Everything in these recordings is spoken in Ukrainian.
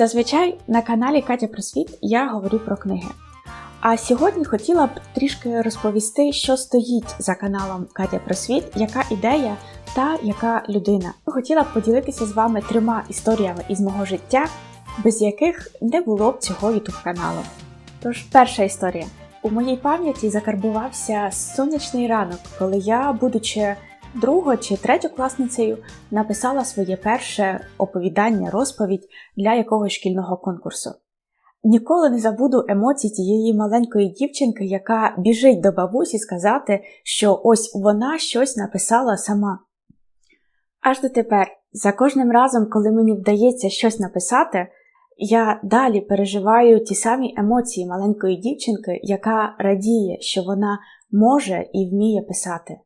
Зазвичай на каналі Катя Просвіт я говорю про книги. А сьогодні хотіла б трішки розповісти, що стоїть за каналом Катя Просвіт, яка ідея та яка людина. Хотіла б поділитися з вами трьома історіями із мого життя, без яких не було б цього youtube каналу. Тож, перша історія. У моїй пам'яті закарбувався сонячний ранок, коли я, будучи друго чи третьокласницею, написала своє перше оповідання, розповідь для якогось шкільного конкурсу. Ніколи не забуду емоції тієї маленької дівчинки, яка біжить до бабусі сказати, що ось вона щось написала сама. Аж дотепер, за кожним разом, коли мені вдається щось написати, я далі переживаю ті самі емоції маленької дівчинки, яка радіє, що вона може і вміє писати.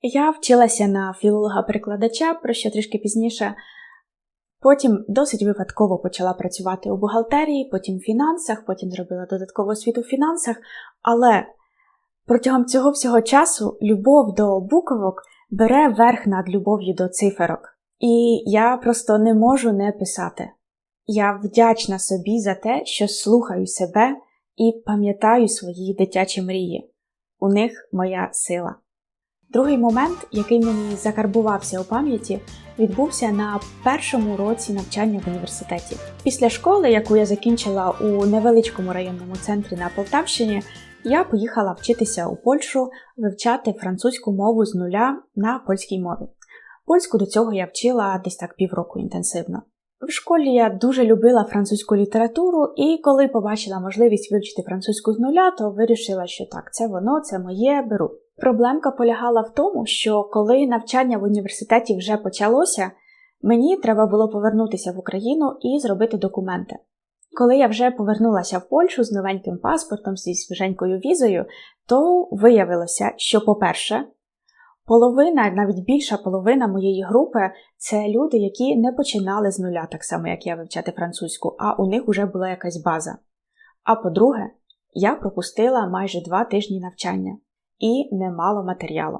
Я вчилася на філолога-перекладача, про що трішки пізніше. Потім досить випадково почала працювати у бухгалтерії, потім в фінансах, потім зробила додаткову освіту в фінансах. Але протягом цього всього часу любов до буковок бере верх над любов'ю до циферок. І я просто не можу не писати. Я вдячна собі за те, що слухаю себе і пам'ятаю свої дитячі мрії. У них моя сила. Другий момент, який мені закарбувався у пам'яті, відбувся на першому році навчання в університеті. Після школи, яку я закінчила у невеличкому районному центрі на Полтавщині, я поїхала вчитися у Польщу вивчати французьку мову з нуля на польській мові. Польську до цього я вчила десь так півроку інтенсивно. В школі я дуже любила французьку літературу, і коли побачила можливість вивчити французьку з нуля, то вирішила, що так, це воно, це моє беру. Проблемка полягала в тому, що коли навчання в університеті вже почалося, мені треба було повернутися в Україну і зробити документи. Коли я вже повернулася в Польщу з новеньким паспортом, зі свіженькою візою, то виявилося, що, по-перше, половина, навіть більша половина моєї групи це люди, які не починали з нуля, так само як я вивчати французьку, а у них вже була якась база. А по-друге, я пропустила майже два тижні навчання і немало матеріалу.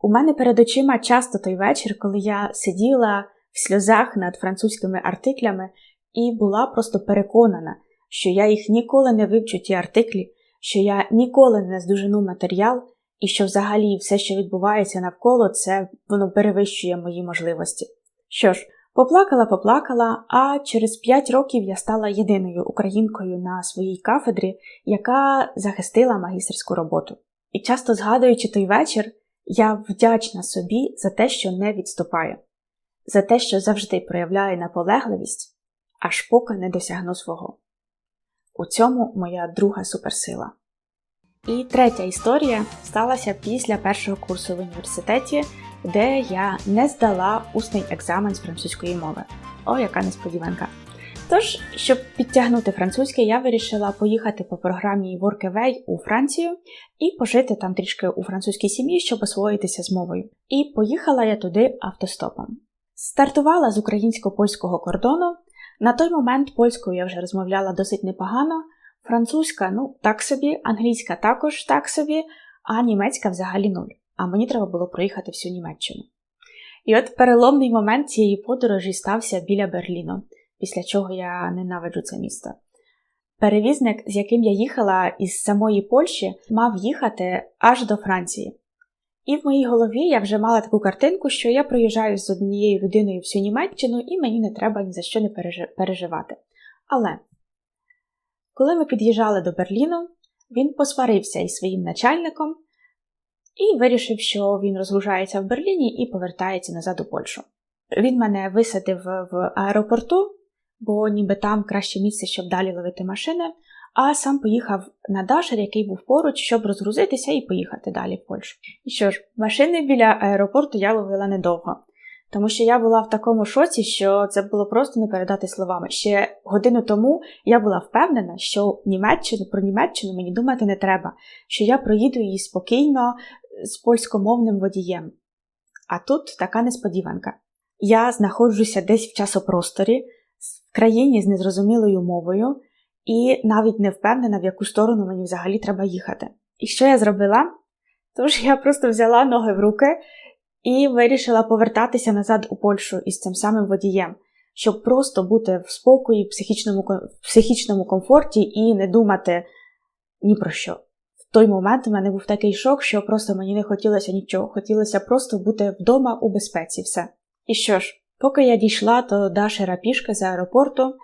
У мене перед очима часто той вечір, коли я сиділа в сльозах над французькими артиклями і була просто переконана, що я їх ніколи не вивчу ті артиклі, що я ніколи не здужину матеріал, і що взагалі все, що відбувається навколо, це воно перевищує мої можливості. Що ж, поплакала, поплакала, а через п'ять років я стала єдиною українкою на своїй кафедрі, яка захистила магістерську роботу. І часто згадуючи той вечір, я вдячна собі за те, що не відступаю, за те, що завжди проявляю наполегливість, аж поки не досягну свого. У цьому моя друга суперсила. І третя історія сталася після першого курсу в університеті, де я не здала усний екзамен з французької мови. О, яка несподіванка! Тож, щоб підтягнути французьке, я вирішила поїхати по програмі Workaway у Францію і пожити там трішки у французькій сім'ї, щоб освоїтися з мовою. І поїхала я туди автостопом. Стартувала з українсько-польського кордону. На той момент польською я вже розмовляла досить непогано, французька, ну так собі, англійська також так собі, а німецька взагалі нуль. А мені треба було проїхати всю Німеччину. І от переломний момент цієї подорожі стався біля Берліну після чого я ненавиджу це місто. Перевізник, з яким я їхала із самої Польщі, мав їхати аж до Франції. І в моїй голові я вже мала таку картинку, що я проїжджаю з однією людиною всю Німеччину, і мені не треба ні за що не переживати. Але коли ми під'їжджали до Берліну, він посварився із своїм начальником і вирішив, що він розгружається в Берліні і повертається назад у Польщу. Він мене висадив в аеропорту бо ніби там краще місце, щоб далі ловити машини, а сам поїхав на Дашер, який був поруч, щоб розгрузитися і поїхати далі в Польщу. І що ж, машини біля аеропорту я ловила недовго. Тому що я була в такому шоці, що це було просто не передати словами. Ще годину тому я була впевнена, що Німеччину про Німеччину мені думати не треба, що я проїду її спокійно з польськомовним водієм. А тут така несподіванка. Я знаходжуся десь в часопросторі, в країні з незрозумілою мовою і навіть не впевнена, в яку сторону мені взагалі треба їхати. І що я зробила? Тож я просто взяла ноги в руки і вирішила повертатися назад у Польщу із цим самим водієм, щоб просто бути в спокої, в психічному, в психічному комфорті і не думати ні про що. В той момент у мене був такий шок, що просто мені не хотілося нічого, хотілося просто бути вдома у безпеці. Все. І що ж, поки я дійшла до Дашера пішки з аеропорту,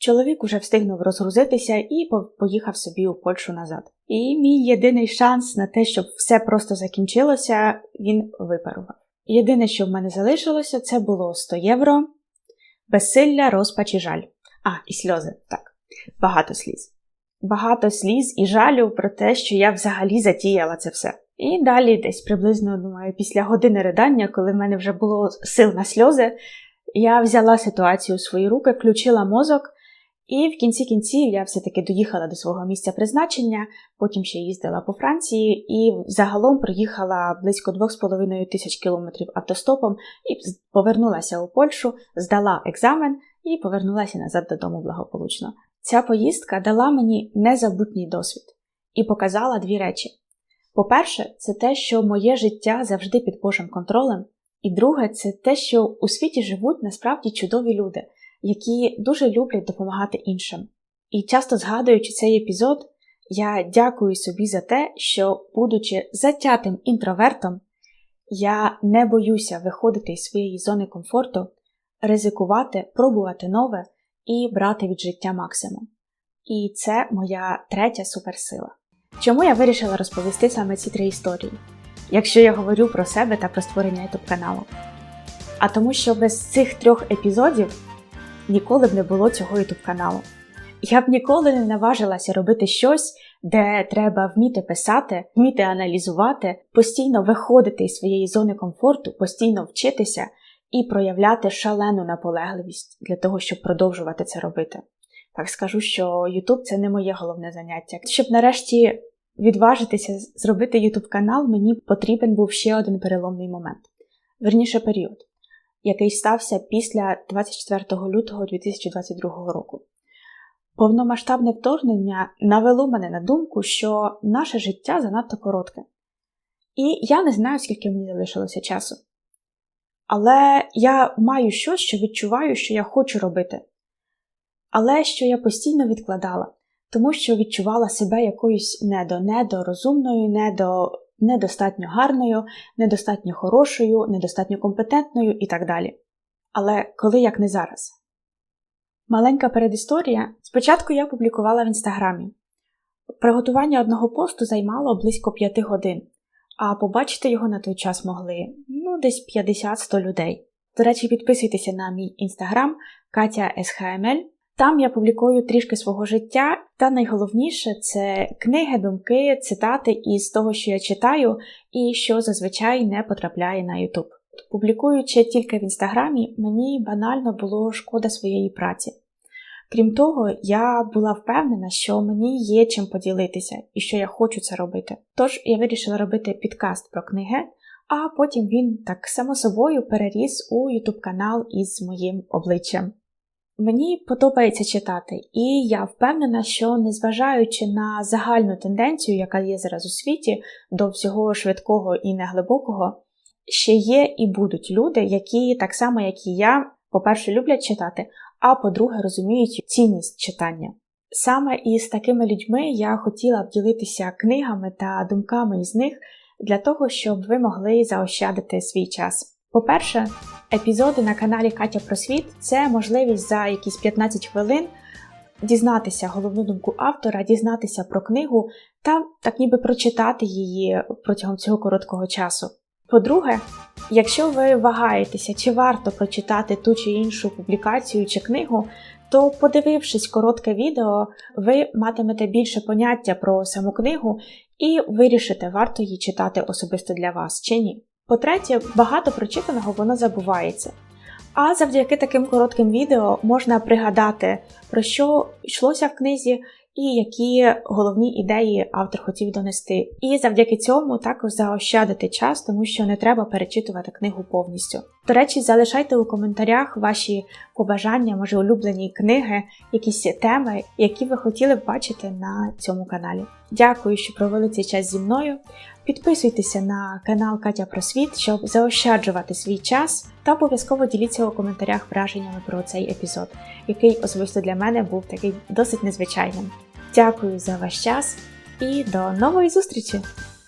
чоловік уже встигнув розгрузитися і поїхав собі у Польщу назад. І мій єдиний шанс на те, щоб все просто закінчилося, він випарував. Єдине, що в мене залишилося, це було 100 євро, безсилля, розпач і жаль. А, і сльози, так, багато сліз. Багато сліз і жалю про те, що я взагалі затіяла це все. І далі, десь приблизно, думаю, після години ридання, коли в мене вже було сил на сльози, я взяла ситуацію у свої руки, включила мозок і в кінці кінців я все-таки доїхала до свого місця призначення, потім ще їздила по Франції і загалом проїхала близько 2,5 тисяч кілометрів автостопом і повернулася у Польщу, здала екзамен і повернулася назад додому благополучно. Ця поїздка дала мені незабутній досвід і показала дві речі. По-перше, це те, що моє життя завжди під Божим контролем, і друге, це те, що у світі живуть насправді чудові люди які дуже люблять допомагати іншим. І часто згадуючи цей епізод, я дякую собі за те, що, будучи затятим інтровертом, я не боюся виходити із своєї зони комфорту, ризикувати, пробувати нове і брати від життя максимум. І це моя третя суперсила. Чому я вирішила розповісти саме ці три історії, якщо я говорю про себе та про створення youtube каналу? А тому, що без цих трьох епізодів ніколи б не було цього youtube каналу. Я б ніколи не наважилася робити щось, де треба вміти писати, вміти аналізувати, постійно виходити із своєї зони комфорту, постійно вчитися і проявляти шалену наполегливість для того, щоб продовжувати це робити. Так скажу, що YouTube це не моє головне заняття. Щоб нарешті відважитися зробити YouTube канал, мені потрібен був ще один переломний момент, верніше період який стався після 24 лютого 2022 року. Повномасштабне вторгнення навело мене на думку, що наше життя занадто коротке. І я не знаю, скільки мені залишилося часу. Але я маю щось, що відчуваю, що я хочу робити. Але що я постійно відкладала, тому що відчувала себе якоюсь недо, недорозумною, недо недостатньо гарною, недостатньо хорошою, недостатньо компетентною і так далі. Але коли як не зараз. Маленька передісторія. Спочатку я публікувала в інстаграмі. Приготування одного посту займало близько 5 годин, а побачити його на той час могли ну, десь 50-100 людей. До речі, підписуйтеся на мій інстаграм Катя СХМЛ. Там я публікую трішки свого життя, та найголовніше це книги, думки, цитати із того, що я читаю, і що зазвичай не потрапляє на YouTube. Публікуючи тільки в інстаграмі, мені банально було шкода своєї праці. Крім того, я була впевнена, що мені є чим поділитися і що я хочу це робити. Тож я вирішила робити підкаст про книги, а потім він так само собою переріс у YouTube канал із моїм обличчям. Мені подобається читати, і я впевнена, що незважаючи на загальну тенденцію, яка є зараз у світі, до всього швидкого і неглибокого, ще є і будуть люди, які так само, як і я, по-перше, люблять читати, а по-друге, розуміють цінність читання. Саме із такими людьми я хотіла б ділитися книгами та думками із них для того, щоб ви могли заощадити свій час. По-перше, епізоди на каналі Катя Просвіт це можливість за якісь 15 хвилин дізнатися головну думку автора, дізнатися про книгу та так ніби прочитати її протягом цього короткого часу. По-друге, якщо ви вагаєтеся, чи варто прочитати ту чи іншу публікацію чи книгу, то, подивившись коротке відео, ви матимете більше поняття про саму книгу і вирішите, варто її читати особисто для вас чи ні. По-третє, багато прочитаного воно забувається. А завдяки таким коротким відео можна пригадати, про що йшлося в книзі, і які головні ідеї автор хотів донести. І завдяки цьому також заощадити час, тому що не треба перечитувати книгу повністю. До речі, залишайте у коментарях ваші побажання, може улюблені книги, якісь теми, які ви хотіли б бачити на цьому каналі. Дякую, що провели цей час зі мною. підписуйтеся на канал Катя Просвіт, щоб заощаджувати свій час, та обов'язково діліться у коментарях враженнями про цей епізод, який особисто для мене був такий досить незвичайним. Дякую за ваш час і до нової зустрічі!